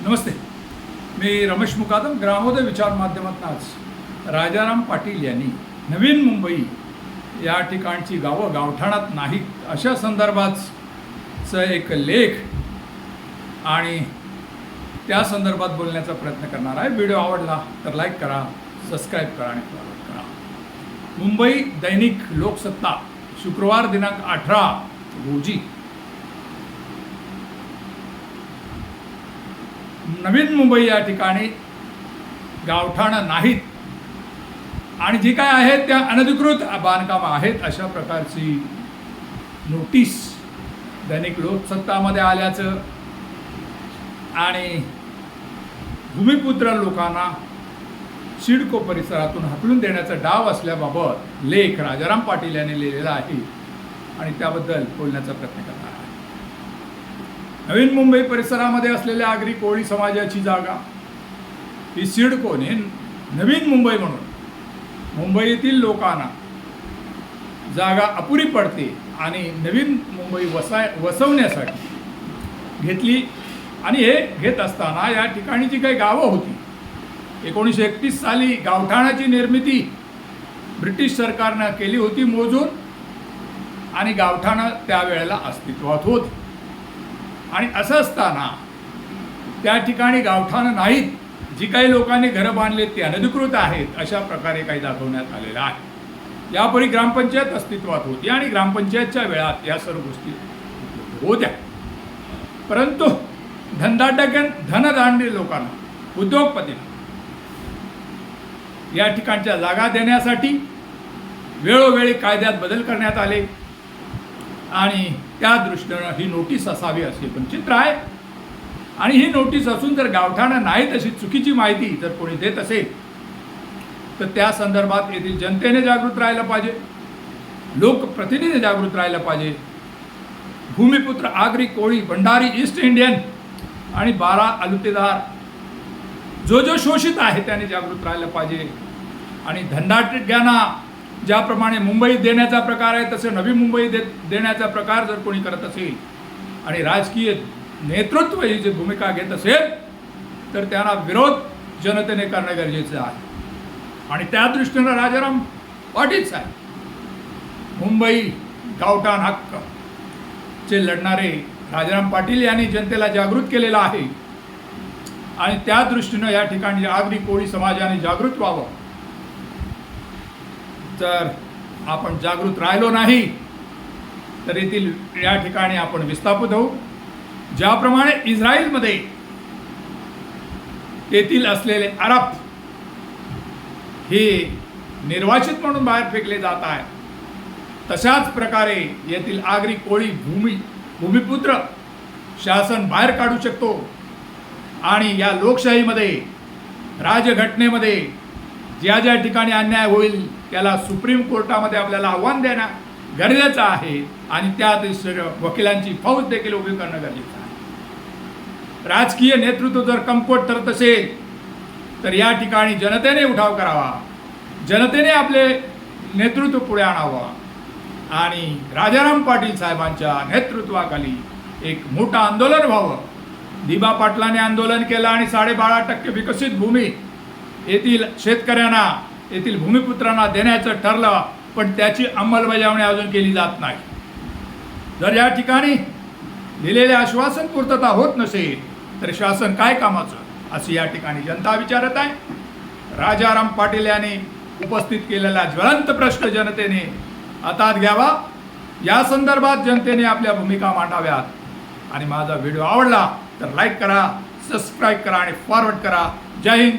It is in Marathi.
नमस्ते. मी रमेश मुकादम ग्रामोदय विचार माध्यमातून आज राजाराम पाटील यांनी नवीन मुंबई या ठिकाणची गावं गावठाणात नाहीत अशा संदर्भातचं एक लेख आणि त्या संदर्भात बोलण्याचा प्रयत्न करणार आहे. व्हिडिओ आवडला तर लाईक करा सबस्क्राईब करा आणि फॉलो करा. मुंबई दैनिक लोकसत्ता शुक्रवार दिनांक अठरा रोजी नवीन मुंबई या ठिकाणी गावठाणं नाहीत. आणि जी काय आहेत त्या अनधिकृत बांधकामं आहेत अशा प्रकारची नोटीस दैनिक लोकसत्तामध्ये आल्याचं आणि भूमिपुत्र लोकांना सिडको परिसरातून हाकलून देण्याचा डाव असल्याबाबत लेख राजाराम पाटील यांनी लिहिलेला आहे. आणि त्याबद्दल बोलण्याचा प्रयत्न करणार नवीन मुंबई परिसरामध्ये असलेल्या आगरी कोळी समाजाची जागा. ही सिडकोने नवीन मुंबई म्हणून. मुंबईतील लोकांना जागा अपुरी पडते आणि नवीन मुंबई वसाय वसवण्यासाठी घेतली आणि हे घेत असताना या ठिकाणी जी काही गावं होती. एकोणीसशे एकतीस साली गावठाणाची निर्मिती ब्रिटिश सरकारनं केली होती मोजून आणि गावठाणं त्यावेळेला अस्तित्वात होत. आणि असं असताना त्या ठिकाणी गावठाणं नाहीत. जी काही लोकांनी घरं बांधलेत ते अनधिकृत आहेत अशा प्रकारे काही दाखवण्यात आलेलं आहे. यापरी ग्रामपंचायत अस्तित्वात होती आणि ग्रामपंचायतच्या वेळात या सर्व गोष्टी होत्या. परंतु धंदाटक धनदांडी लोकांना उद्योगपतींना या ठिकाणच्या जागा देण्यासाठी वेळोवेळी कायद्यात बदल करण्यात आले. आणि त्या दृष्टीनं ही नोटीस असावी असे पण चित्र आहे. आणि ही नोटीस असून जर गावठाणं नाही तशी चुकीची माहिती जर कोणी देत असेल तर त्या संदर्भात येथील जनतेने जागृत राहायला पाहिजे लोकप्रतिनिधी जागृत राहायला पाहिजे. भूमिपुत्र आगरी कोळी भंडारी ईस्ट इंडियन आणि बारा अलुतेदार जो जो शोषित आहे त्याने जागृत राहायला पाहिजे. आणि धंदाटग्यांना ज्याप्रमाणे मुंबई देण्याचा प्रकार आहे तसे नवी मुंबई दे देण्याचा प्रकार जर कोणी करत असेल आणि राजकीय नेतृत्व ही जी भूमिका घेत असेल तर त्यांना विरोध जनतेने करणं गरजेचं आहे. आणि त्या दृष्टीनं राजाराम पाटील साहेब मुंबई गावठाण हक्क चे लढणारे राजाराम पाटील यांनी जनतेला जागृत केलेलं आहे. आणि त्या दृष्टीनं या ठिकाणी आगरी कोळी समाजाने जागृत व्हावं. जर आपण जागृत राहिलो नाही तर येथील या ठिकाणी आपण विस्थापित होऊ. ज्याप्रमाणे इस्रायलमध्ये तेथील असलेले अरब हे निर्वाचित म्हणून बाहेर फेकले जात आहे तशाच प्रकारे येथील आगरी कोळी भूमी भूमिपुत्र शासन बाहेर काढू शकतो. आणि या लोकशाहीमध्ये राजघटनेमध्ये ज्या ज्या ठिकाणी अन्याय होईल त्याला सुप्रीम कोर्टामध्ये आपल्याला आव्हान देणं गरजेचं आहे आणि त्या वकिलांची फौज देखील उभी करणं गरजेचं आहे. राजकीय नेतृत्व जर कमकुवत ठरत असेल तर या ठिकाणी जनतेने उठाव करावा. जनतेने आपले नेतृत्व पुढे आणावं. आणि राजाराम पाटील साहेबांच्या नेतृत्वाखाली एक मोठं आंदोलन व्हावं. दिबा पाटलाने आंदोलन केलं आणि साडेबारा टक्के विकसित भूमी येथील शेतकऱ्यांना येथील भूमिपुत्रांना देण्याचं ठरलं पण त्याची अंमलबजावणी अजून केली जात नाही. जर या ठिकाणी दिलेले आश्वासन पूर्तता होत नसेल तर शासन काय कामाचं? असं या ठिकाणी जनता विचारत आहे. राजाराम पाटील यांनी उपस्थित केलेला ज्वलंत प्रश्न जनतेने हातात घ्यावा. या संदर्भात जनतेने आपल्या भूमिका मांडाव्यात. आणि माझा व्हिडिओ आवडला तर लाईक करा सबस्क्राईब करा आणि फॉरवर्ड करा. जय हिंद.